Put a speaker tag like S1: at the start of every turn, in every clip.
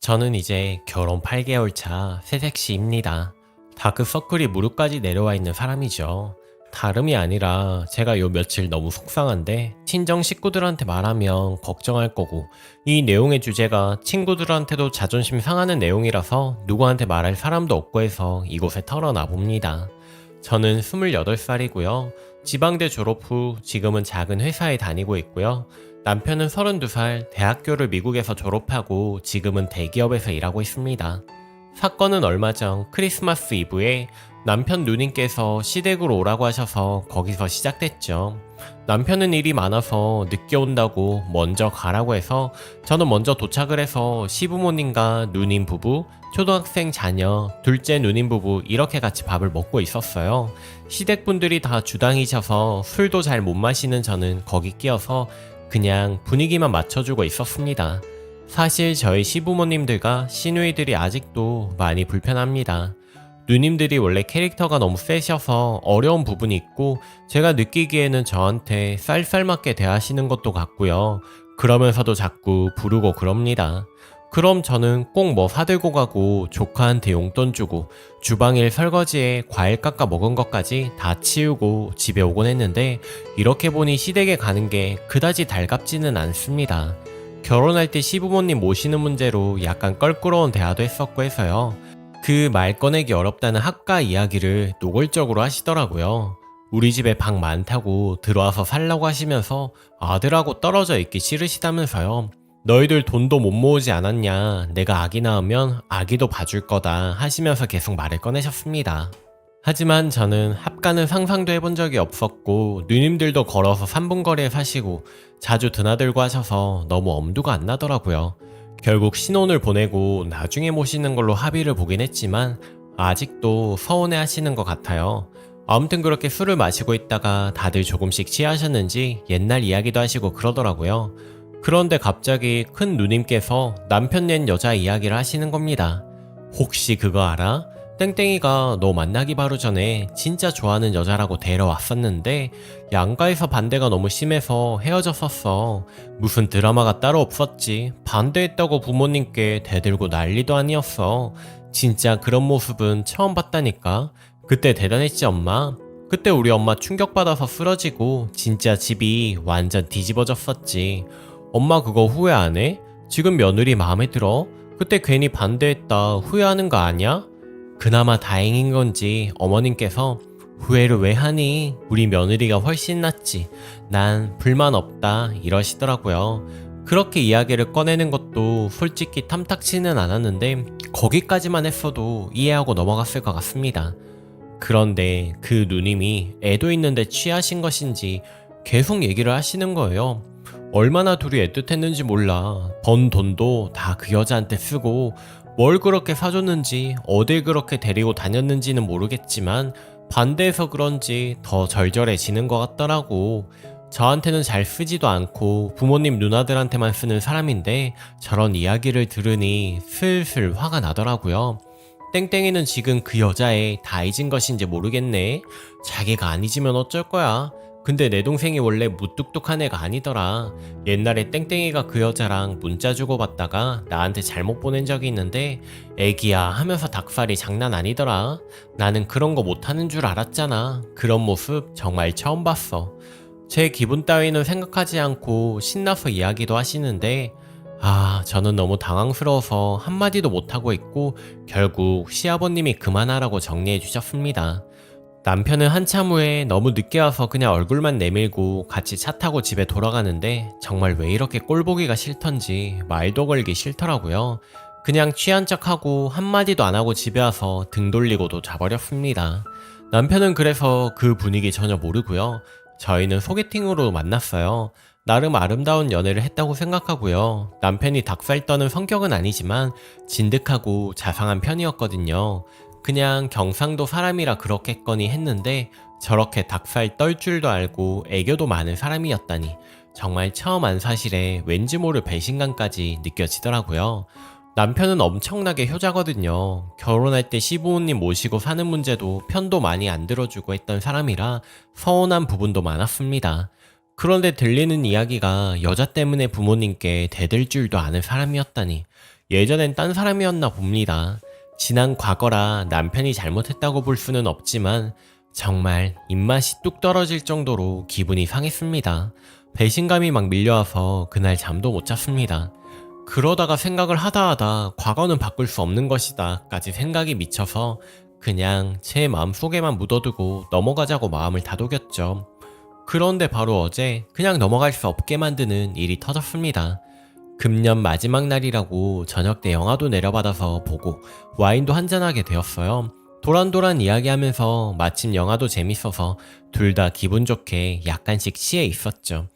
S1: 저는 이제 결혼 8개월 차 새색시입니다. 다크서클이 무릎까지 내려와 있는 사람이죠. 다름이 아니라 제가 요 며칠 너무 속상한데 친정 식구들한테 말하면 걱정할 거고 이 내용의 주제가 친구들한테도 자존심 상하는 내용이라서 누구한테 말할 사람도 없고 해서 이곳에 털어놔 봅니다. 저는 28살이고요. 지방대 졸업 후 지금은 작은 회사에 다니고 있고요. 남편은 32살 대학교를 미국에서 졸업하고 지금은 대기업에서 일하고 있습니다. 사건은 얼마 전 크리스마스 이브에 남편 누님께서 시댁으로 오라고 하셔서 거기서 시작됐죠. 남편은 일이 많아서 늦게 온다고 먼저 가라고 해서 저는 먼저 도착을 해서 시부모님과 누님 부부, 초등학생 자녀, 둘째 누님 부부 이렇게 같이 밥을 먹고 있었어요. 시댁 분들이 다 주당이셔서 술도 잘 못 마시는 저는 거기 끼어서 그냥 분위기만 맞춰주고 있었습니다. 사실 저희 시부모님들과 시누이들이 아직도 많이 불편합니다. 누님들이 원래 캐릭터가 너무 세셔서 어려운 부분이 있고 제가 느끼기에는 저한테 쌀쌀맞게 대하시는 것도 같고요. 그러면서도 자꾸 부르고 그럽니다. 그럼 저는 꼭 뭐 사들고 가고 조카한테 용돈 주고 주방일 설거지에 과일 깎아 먹은 것까지 다 치우고 집에 오곤 했는데 이렇게 보니 시댁에 가는 게 그다지 달갑지는 않습니다. 결혼할 때 시부모님 모시는 문제로 약간 껄끄러운 대화도 했었고 해서요. 그 말 꺼내기 어렵다는 학가 이야기를 노골적으로 하시더라고요. 우리 집에 방 많다고 들어와서 살라고 하시면서 아들하고 떨어져 있기 싫으시다면서요. 너희들 돈도 못 모으지 않았냐. 내가 아기 낳으면 아기도 봐줄 거다 하시면서 계속 말을 꺼내셨습니다. 하지만 저는 합가는 상상도 해본 적이 없었고 누님들도 걸어서 3분 거리에 사시고 자주 드나들고 하셔서 너무 엄두가 안 나더라고요. 결국 신혼을 보내고 나중에 모시는 걸로 합의를 보긴 했지만 아직도 서운해 하시는 것 같아요. 아무튼 그렇게 술을 마시고 있다가 다들 조금씩 취하셨는지 옛날 이야기도 하시고 그러더라고요. 그런데 갑자기 큰 누님께서 남편 낸 여자 이야기를 하시는 겁니다. 혹시 그거 알아? 땡땡이가 너 만나기 바로 전에 진짜 좋아하는 여자라고 데려왔었는데 양가에서 반대가 너무 심해서 헤어졌었어. 무슨 드라마가 따로 없었지. 반대했다고 부모님께 대들고 난리도 아니었어. 진짜 그런 모습은 처음 봤다니까. 그때 대단했지 엄마. 그때 우리 엄마 충격받아서 쓰러지고 진짜 집이 완전 뒤집어졌었지. 엄마 그거 후회 안 해? 지금 며느리 마음에 들어? 그때 괜히 반대했다 후회하는 거 아니야? 그나마 다행인 건지 어머님께서 후회를 왜 하니? 우리 며느리가 훨씬 낫지. 난 불만 없다. 이러시더라고요. 그렇게 이야기를 꺼내는 것도 솔직히 탐탁치는 않았는데 거기까지만 했어도 이해하고 넘어갔을 것 같습니다. 그런데 그 누님이 애도 있는데 취하신 것인지 계속 얘기를 하시는 거예요. 얼마나 둘이 애틋했는지 몰라. 번 돈도 다 그 여자한테 쓰고 뭘 그렇게 사줬는지 어딜 그렇게 데리고 다녔는지는 모르겠지만 반대해서 그런지 더 절절해지는 것 같더라고. 저한테는 잘 쓰지도 않고 부모님 누나들한테만 쓰는 사람인데 저런 이야기를 들으니 슬슬 화가 나더라고요. 땡땡이는 지금 그 여자애 다 잊은 것인지 모르겠네. 자기가 안 잊으면 어쩔 거야. 근데 내 동생이 원래 무뚝뚝한 애가 아니더라. 옛날에 땡땡이가 그 여자랑 문자 주고받다가 나한테 잘못 보낸 적이 있는데 애기야 하면서 닭살이 장난 아니더라. 나는 그런 거 못하는 줄 알았잖아. 그런 모습 정말 처음 봤어. 제 기분 따위는 생각하지 않고 신나서 이야기도 하시는데 아, 저는 너무 당황스러워서 한마디도 못하고 있고 결국 시아버님이 그만하라고 정리해 주셨습니다. 남편은 한참 후에 너무 늦게 와서 그냥 얼굴만 내밀고 같이 차 타고 집에 돌아가는데 정말 왜 이렇게 꼴보기가 싫던지 말도 걸기 싫더라고요. 그냥 취한 척하고 한마디도 안 하고 집에 와서 등 돌리고도 자버렸습니다. 남편은 그래서 그 분위기 전혀 모르고요. 저희는 소개팅으로 만났어요. 나름 아름다운 연애를 했다고 생각하고요. 남편이 닭살 떠는 성격은 아니지만 진득하고 자상한 편이었거든요. 그냥 경상도 사람이라 그렇겠거니 했는데 저렇게 닭살 떨 줄도 알고 애교도 많은 사람이었다니 정말 처음 안 사실에 왠지 모를 배신감까지 느껴지더라고요. 남편은 엄청나게 효자거든요. 결혼할 때 시부모님 모시고 사는 문제도 편도 많이 안 들어주고 했던 사람이라 서운한 부분도 많았습니다. 그런데 들리는 이야기가 여자 때문에 부모님께 대들 줄도 아는 사람이었다니 예전엔 딴 사람이었나 봅니다. 지난 과거라 남편이 잘못했다고 볼 수는 없지만 정말 입맛이 뚝 떨어질 정도로 기분이 상했습니다. 배신감이 막 밀려와서 그날 잠도 못 잤습니다. 그러다가 생각을 하다 하다 과거는 바꿀 수 없는 것이다 까지 생각이 미쳐서 그냥 제 마음속에만 묻어두고 넘어가자고 마음을 다독였죠. 그런데 바로 어제 그냥 넘어갈 수 없게 만드는 일이 터졌습니다. 금년 마지막 날이라고 저녁 때 영화도 내려받아서 보고 와인도 한잔하게 되었어요. 도란도란 이야기하면서 마침 영화도 재밌어서 둘 다 기분 좋게 약간씩 취해 있었죠.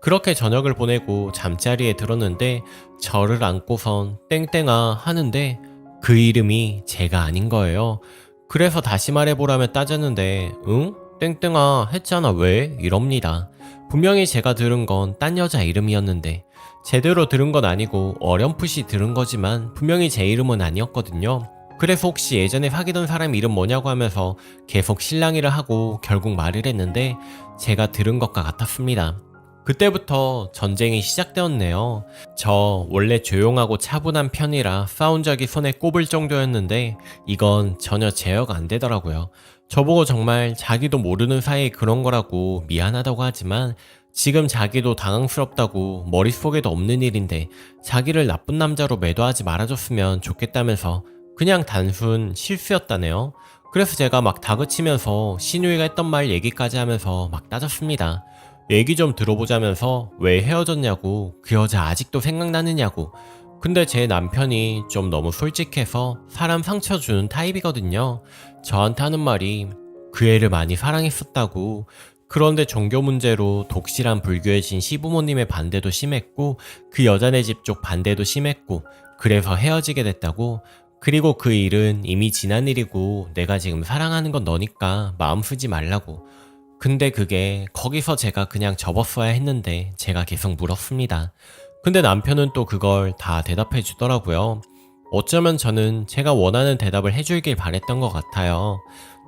S1: 그렇게 저녁을 보내고 잠자리에 들었는데 저를 안고선 땡땡아 하는데 그 이름이 제가 아닌 거예요. 그래서 다시 말해보라며 따졌는데 응? 땡땡아 했잖아 왜? 이럽니다. 분명히 제가 들은 건 딴 여자 이름이었는데 제대로 들은 건 아니고 어렴풋이 들은 거지만 분명히 제 이름은 아니었거든요. 그래서 혹시 예전에 사귀던 사람 이름 뭐냐고 하면서 계속 실랑이를 하고 결국 말을 했는데 제가 들은 것과 같았습니다. 그때부터 전쟁이 시작되었네요. 저 원래 조용하고 차분한 편이라 싸운 적이 손에 꼽을 정도였는데 이건 전혀 제어가 안 되더라고요. 저보고 정말 자기도 모르는 사이에 그런 거라고 미안하다고 하지만 지금 자기도 당황스럽다고 머릿속에도 없는 일인데 자기를 나쁜 남자로 매도하지 말아줬으면 좋겠다면서 그냥 단순 실수였다네요. 그래서 제가 막 다그치면서 신우이가 했던 말 얘기까지 하면서 막 따졌습니다. 얘기 좀 들어보자면서 왜 헤어졌냐고 그 여자 아직도 생각나느냐고 근데 제 남편이 좀 너무 솔직해서 사람 상처 주는 타입이거든요. 저한테 하는 말이 그 애를 많이 사랑했었다고 그런데 종교 문제로 독실한 불교의 진 시부모님의 반대도 심했고 그 여자네 집 쪽 반대도 심했고 그래서 헤어지게 됐다고 그리고 그 일은 이미 지난 일이고 내가 지금 사랑하는 건 너니까 마음 쓰지 말라고 근데 그게 거기서 제가 그냥 접었어야 했는데 제가 계속 물었습니다. 근데 남편은 또 그걸 다 대답해 주더라고요. 어쩌면 저는 제가 원하는 대답을 해주길 바랬던 것 같아요.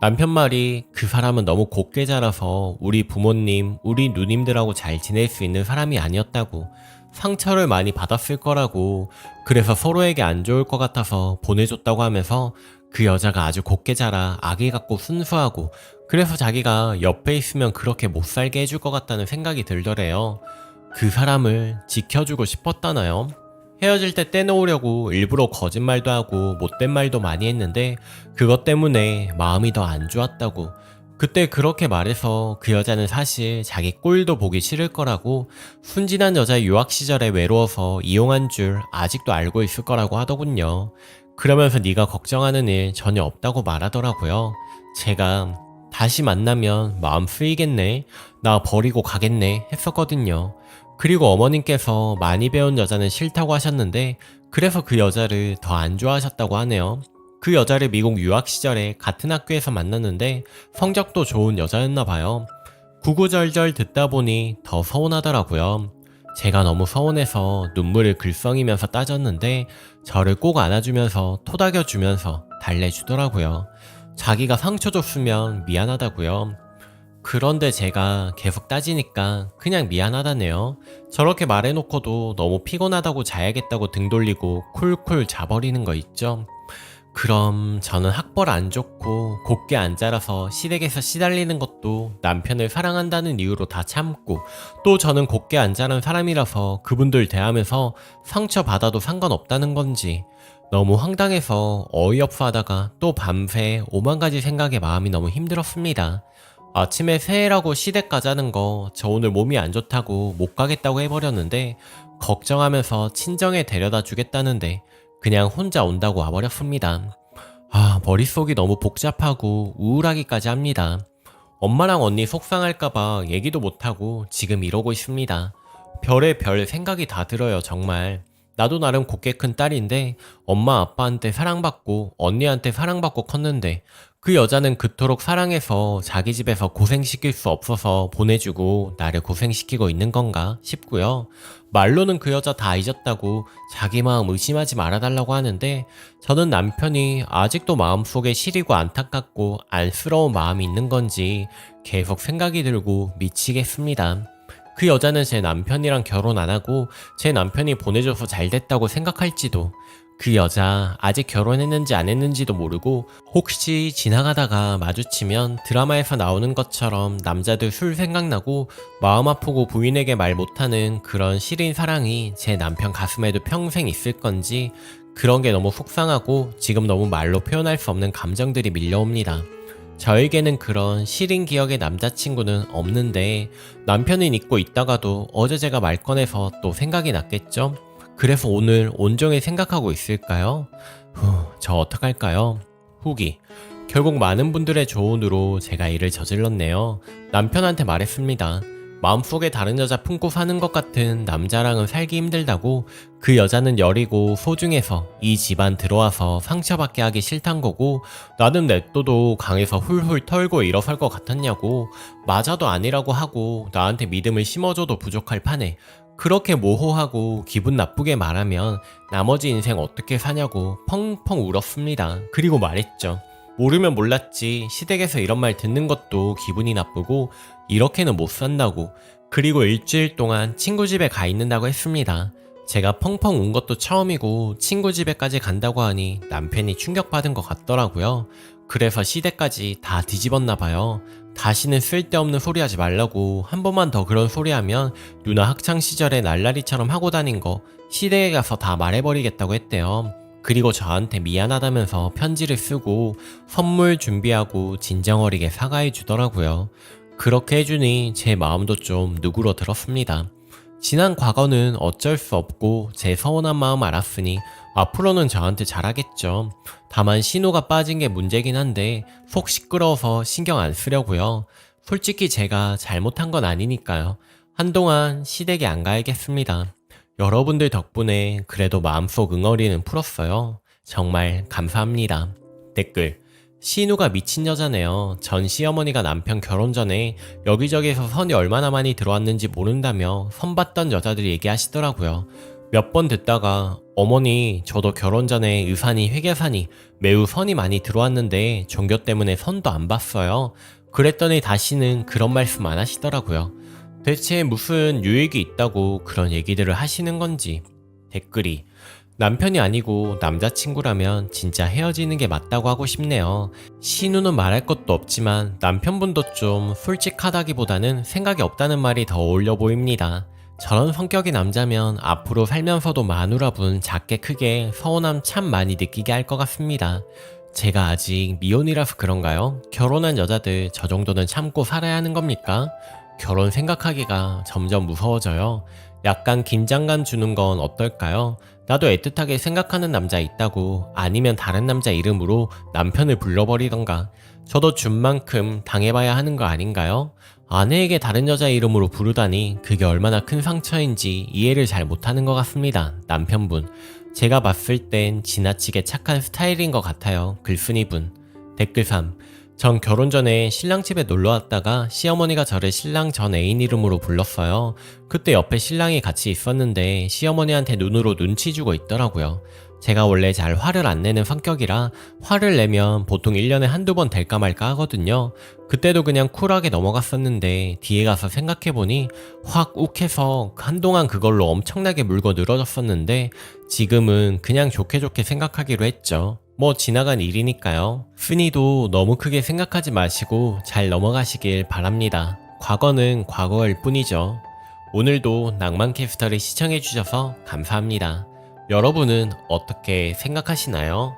S1: 남편 말이 그 사람은 너무 곱게 자라서 우리 부모님, 우리 누님들하고 잘 지낼 수 있는 사람이 아니었다고 상처를 많이 받았을 거라고 그래서 서로에게 안 좋을 것 같아서 보내줬다고 하면서 그 여자가 아주 곱게 자라 아기 같고 순수하고 그래서 자기가 옆에 있으면 그렇게 못 살게 해줄 것 같다는 생각이 들더래요. 그 사람을 지켜주고 싶었다나요? 헤어질 때 떼놓으려고 일부러 거짓말도 하고 못된 말도 많이 했는데 그것 때문에 마음이 더 안 좋았다고 그때 그렇게 말해서 그 여자는 사실 자기 꼴도 보기 싫을 거라고 순진한 여자 유학 시절에 외로워서 이용한 줄 아직도 알고 있을 거라고 하더군요. 그러면서 네가 걱정하는 일 전혀 없다고 말하더라고요. 제가 다시 만나면 마음 쓰이겠네. 나 버리고 가겠네. 했었거든요. 그리고 어머님께서 많이 배운 여자는 싫다고 하셨는데 그래서 그 여자를 더 안 좋아하셨다고 하네요. 그 여자를 미국 유학 시절에 같은 학교에서 만났는데 성적도 좋은 여자였나 봐요. 구구절절 듣다 보니 더 서운하더라고요. 제가 너무 서운해서 눈물을 글썽이면서 따졌는데 저를 꼭 안아주면서 토닥여주면서 달래주더라고요. 자기가 상처 줬으면 미안하다고요. 그런데 제가 계속 따지니까 그냥 미안하다네요. 저렇게 말해놓고도 너무 피곤하다고 자야겠다고 등 돌리고 쿨쿨 자버리는 거 있죠. 그럼 저는 학벌 안 좋고 곱게 안 자라서 시댁에서 시달리는 것도 남편을 사랑한다는 이유로 다 참고 또 저는 곱게 안 자란 사람이라서 그분들 대하면서 상처받아도 상관없다는 건지 너무 황당해서 어이없어 하다가 또 밤새 오만 가지 생각에 마음이 너무 힘들었습니다. 아침에 새해라고 시댁 가자는 거 저 오늘 몸이 안 좋다고 못 가겠다고 해버렸는데 걱정하면서 친정에 데려다 주겠다는데 그냥 혼자 온다고 와버렸습니다. 아, 머릿속이 너무 복잡하고 우울하기까지 합니다. 엄마랑 언니 속상할까봐 얘기도 못하고 지금 이러고 있습니다. 별의 별 생각이 다 들어요, 정말. 나도 나름 곱게 큰 딸인데 엄마 아빠한테 사랑받고 언니한테 사랑받고 컸는데 그 여자는 그토록 사랑해서 자기 집에서 고생시킬 수 없어서 보내주고 나를 고생시키고 있는 건가 싶고요. 말로는 그 여자 다 잊었다고 자기 마음 의심하지 말아달라고 하는데 저는 남편이 아직도 마음속에 시리고 안타깝고 안쓰러운 마음이 있는 건지 계속 생각이 들고 미치겠습니다. 그 여자는 제 남편이랑 결혼 안 하고 제 남편이 보내줘서 잘 됐다고 생각할지도 그 여자 아직 결혼했는지 안 했는지도 모르고 혹시 지나가다가 마주치면 드라마에서 나오는 것처럼 남자들 술 생각나고 마음 아프고 부인에게 말 못하는 그런 시린 사랑이 제 남편 가슴에도 평생 있을 건지 그런 게 너무 속상하고 지금 너무 말로 표현할 수 없는 감정들이 밀려옵니다. 저에게는 그런 시린 기억의 남자친구는 없는데 남편은 잊고 있다가도 어제 제가 말 꺼내서 또 생각이 났겠죠? 그래서 오늘 온종일 생각하고 있을까요? 후, 저 어떡할까요? 후기. 결국 많은 분들의 조언으로 제가 일을 저질렀네요. 남편한테 말했습니다. 마음속에 다른 여자 품고 사는 것 같은 남자랑은 살기 힘들다고 그 여자는 여리고 소중해서 이 집안 들어와서 상처받게 하기 싫단 거고 나는 냅둬도 강에서 훌훌 털고 일어설 것 같았냐고 맞아도 아니라고 하고 나한테 믿음을 심어줘도 부족할 판에 그렇게 모호하고 기분 나쁘게 말하면 나머지 인생 어떻게 사냐고 펑펑 울었습니다. 그리고 말했죠. 모르면 몰랐지 시댁에서 이런 말 듣는 것도 기분이 나쁘고 이렇게는 못 산다고 그리고 일주일 동안 친구 집에 가 있는다고 했습니다. 제가 펑펑 운 것도 처음이고 친구 집에까지 간다고 하니 남편이 충격받은 것 같더라고요. 그래서 시댁까지 다 뒤집었나 봐요. 다시는 쓸데없는 소리 하지 말라고 한 번만 더 그런 소리 하면 누나 학창 시절에 날라리처럼 하고 다닌 거 시댁에 가서 다 말해버리겠다고 했대요. 그리고 저한테 미안하다면서 편지를 쓰고 선물 준비하고 진정 어리게 사과해 주더라고요. 그렇게 해주니 제 마음도 좀 누그러들었습니다. 지난 과거는 어쩔 수 없고 제 서운한 마음 알았으니 앞으로는 저한테 잘하겠죠. 다만 신호가 빠진 게 문제긴 한데 속 시끄러워서 신경 안 쓰려고요. 솔직히 제가 잘못한 건 아니니까요. 한동안 시댁에 안 가야겠습니다. 여러분들 덕분에 그래도 마음속 응어리는 풀었어요. 정말 감사합니다. 댓글. 신우가 미친 여자네요. 전 시어머니가 남편 결혼 전에 여기저기에서 선이 얼마나 많이 들어왔는지 모른다며 선 봤던 여자들이 얘기하시더라고요. 몇 번 듣다가 어머니 저도 결혼 전에 의산이 회계산이 매우 선이 많이 들어왔는데 종교 때문에 선도 안 봤어요. 그랬더니 다시는 그런 말씀 안 하시더라고요. 대체 무슨 유익이 있다고 그런 얘기들을 하시는 건지 댓글이 남편이 아니고 남자친구라면 진짜 헤어지는 게 맞다고 하고 싶네요. 신우는 말할 것도 없지만 남편분도 좀 솔직하다기보다는 생각이 없다는 말이 더 어울려 보입니다. 저런 성격의 남자면 앞으로 살면서도 마누라분 작게 크게 서운함 참 많이 느끼게 할 것 같습니다. 제가 아직 미혼이라서 그런가요? 결혼한 여자들 저 정도는 참고 살아야 하는 겁니까? 결혼 생각하기가 점점 무서워져요. 약간 긴장감 주는 건 어떨까요? 나도 애틋하게 생각하는 남자 있다고 아니면 다른 남자 이름으로 남편을 불러버리던가 저도 준 만큼 당해봐야 하는 거 아닌가요? 아내에게 다른 여자 이름으로 부르다니 그게 얼마나 큰 상처인지 이해를 잘 못하는 것 같습니다. 남편분. 제가 봤을 땐 지나치게 착한 스타일인 것 같아요. 글쓴이분. 댓글 3. 전 결혼 전에 신랑 집에 놀러 왔다가 시어머니가 저를 신랑 전 애인 이름으로 불렀어요. 그때 옆에 신랑이 같이 있었는데 시어머니한테 눈으로 눈치 주고 있더라고요. 제가 원래 잘 화를 안 내는 성격이라 화를 내면 보통 1년에 한두 번 될까 말까 하거든요. 그때도 그냥 쿨하게 넘어갔었는데 뒤에 가서 생각해보니 확 욱해서 한동안 그걸로 엄청나게 물고 늘어졌었는데 지금은 그냥 좋게 좋게 생각하기로 했죠. 뭐 지나간 일이니까요. 순이도 너무 크게 생각하지 마시고 잘 넘어가시길 바랍니다. 과거는 과거일 뿐이죠. 오늘도 낭만 캐스터를 시청해주셔서 감사합니다. 여러분은 어떻게 생각하시나요?